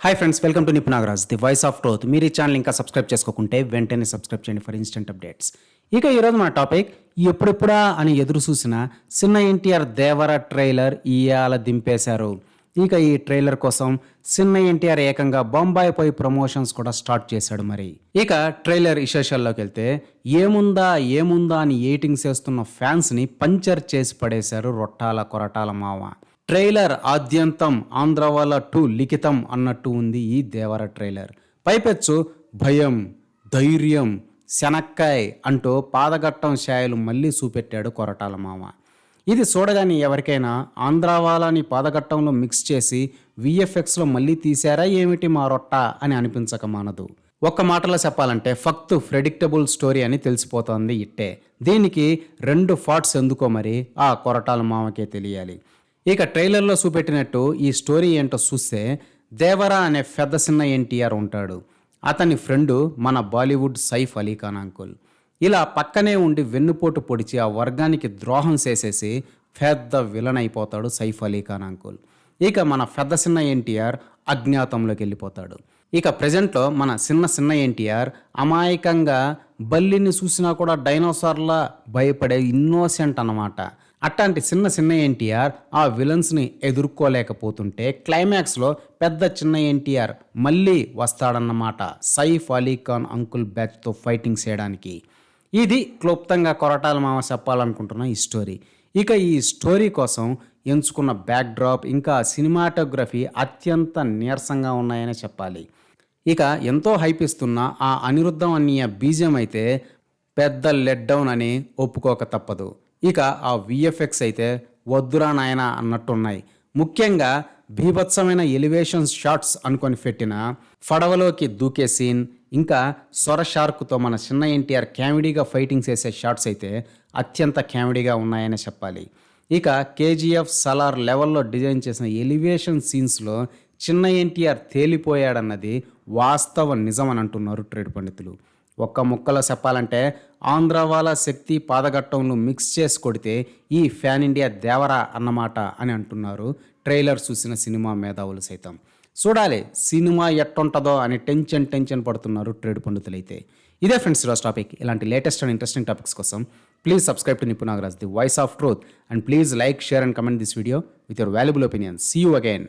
Hi friends welcome to Nipu Nagaraj the voice of truth మీరు ఈ channel ఇంకా subscribe చేసుకోకుంటే వెంటనే సబ్స్క్రైబ్ చేయండి ఫర్ ఇన్స్టెంట్ అప్డేట్స్ ఇక ఈరోజు మన టాపిక్ ఎప్పుడెప్పుడా అని ఎదురు చూసిన చిన్న ఎన్టీఆర్ దేవర ట్రైలర్ ఇవాళ దింపేశారు. ఇక ఈ ట్రైలర్ కోసం చిన్న ఎన్టీఆర్ ఏకంగా బొంబాయి పోయి ప్రమోషన్స్ కూడా స్టార్ట్ చేశాడు మరి. ఇక ట్రైలర్ విశేషాల్లోకి వెళ్తే ఏముందా ఏముందా అని ఎయిటింగ్స్ చేస్తున్న ఫ్యాన్స్ని పంచర్ చేసి పడేశారు రొట్టాల కొరటాల మావ ట్రైలర్ ఆద్యంతం ఆంధ్రవాల టూ లిఖితం అన్నట్టు ఉంది ఈ దేవర ట్రైలర్. పైపెచ్చు భయం ధైర్యం శనక్కాయ్ అంటూ పాదగట్టం ఛాయలు మళ్ళీ చూపెట్టాడు కొరటాల మామ. ఇది చూడగానే ఎవరికైనా ఆంధ్రావాలని పాదగట్టంలో మిక్స్ చేసి విఎఫ్ఎక్స్లో మళ్ళీ తీశారా ఏమిటి మా రొట్ట అని అనిపించక మానదు. ఒక్క మాటలో చెప్పాలంటే ఫక్త్ ప్రెడిక్టబుల్ స్టోరీ అని తెలిసిపోతోంది ఇట్టే. దీనికి రెండు ఫాట్స్ ఎందుకో మరి ఆ కొరటాల మామకే తెలియాలి. ఇక ట్రైలర్లో చూపెట్టినట్టు ఈ స్టోరీ ఏంటో చూస్తే దేవరా అనే పెద్ద చిన్న ఎన్టీఆర్ ఉంటాడు. అతని ఫ్రెండు మన బాలీవుడ్ సైఫ్ అలీఖాన్ అంకుల్. ఇలా పక్కనే ఉండి వెన్నుపోటు పొడిచి ఆ వర్గానికి ద్రోహం చేసేసి పెద్ద విలన్ అయిపోతాడు సైఫ్ అలీఖాన్ అంకుల్. ఇక మన పెద్ద చిన్న ఎన్టీఆర్ అజ్ఞాతంలోకి వెళ్ళిపోతాడు. ఇక ప్రజెంట్లో మన చిన్న చిన్న ఎన్టీఆర్ అమాయకంగా బల్లిని చూసినా కూడా డైనోసార్లా భయపడే ఇన్నోసెంట్ అన్నమాట. అట్లాంటి చిన్న చిన్న ఎన్టీఆర్ ఆ విలన్స్ని ఎదుర్కోలేకపోతుంటే క్లైమాక్స్లో పెద్ద చిన్న ఎన్టీఆర్ మళ్ళీ వస్తాడన్నమాట సైఫ్ అలీ ఖాన్ అంకుల్ బ్యాచ్తో ఫైటింగ్ చేయడానికి. ఇది క్లుప్తంగా కొరటాల మామ చెప్పాలనుకుంటున్న ఈ స్టోరీ. ఇక ఈ స్టోరీ కోసం ఎంచుకున్న బ్యాక్డ్రాప్ ఇంకా సినిమాటోగ్రఫీ అత్యంత నీరసంగా ఉన్నాయని చెప్పాలి. ఇక ఎంతో హైప్ ఇస్తున్న ఆ అనిరుద్ధం అన్నీయ బీజం అయితే పెద్ద లెట్ డౌన్ అని ఒప్పుకోక తప్పదు. ఇక ఆ విఎఫ్ఎక్స్ అయితే వద్దురా నాయన అన్నట్టున్నాయి. ముఖ్యంగా భీభత్సమైన ఎలివేషన్ షాట్స్ అనుకొని పెట్టిన ఫడవలోకి దూకే సీన్ ఇంకా సొర షార్క్తో మన చిన్న ఎన్టీఆర్ కామెడీగా ఫైటింగ్ చేసే షాట్స్ అయితే అత్యంత కామెడీగా ఉన్నాయని చెప్పాలి. ఇక కేజీఎఫ్ సలార్ లెవెల్లో డిజైన్ చేసిన ఎలివేషన్ సీన్స్లో చిన్న ఎన్టీఆర్ తేలిపోయాడన్నది వాస్తవ నిజం అని అంటున్నారు ట్రేడ్ పండితులు. ఒక్క ముక్కలో చెప్పాలంటే ఆంధ్రవాల శక్తి పాదఘట్టంను మిక్స్ చేసి కొడితే ఈ ఫ్యాన్ ఇండియా దేవరా అన్నమాట అని అంటున్నారు. ట్రైలర్ చూసిన సినిమా మేధావులు సైతం. చూడాలి సినిమా ఎట్టుంటుందో అని టెన్షన్ టెన్షన్ పడుతున్నారు ట్రేడ్ పండితులైతే. ఇదే ఫ్రెండ్స్ ఈరోజు టాపిక్. ఇలాంటి లేటెస్ట్ అండ్ ఇంట్రెస్టింగ్ టాపిక్స్ కోసం please subscribe to Nipunagaraj the voice of truth and please like share and comment this video with your valuable opinion see you again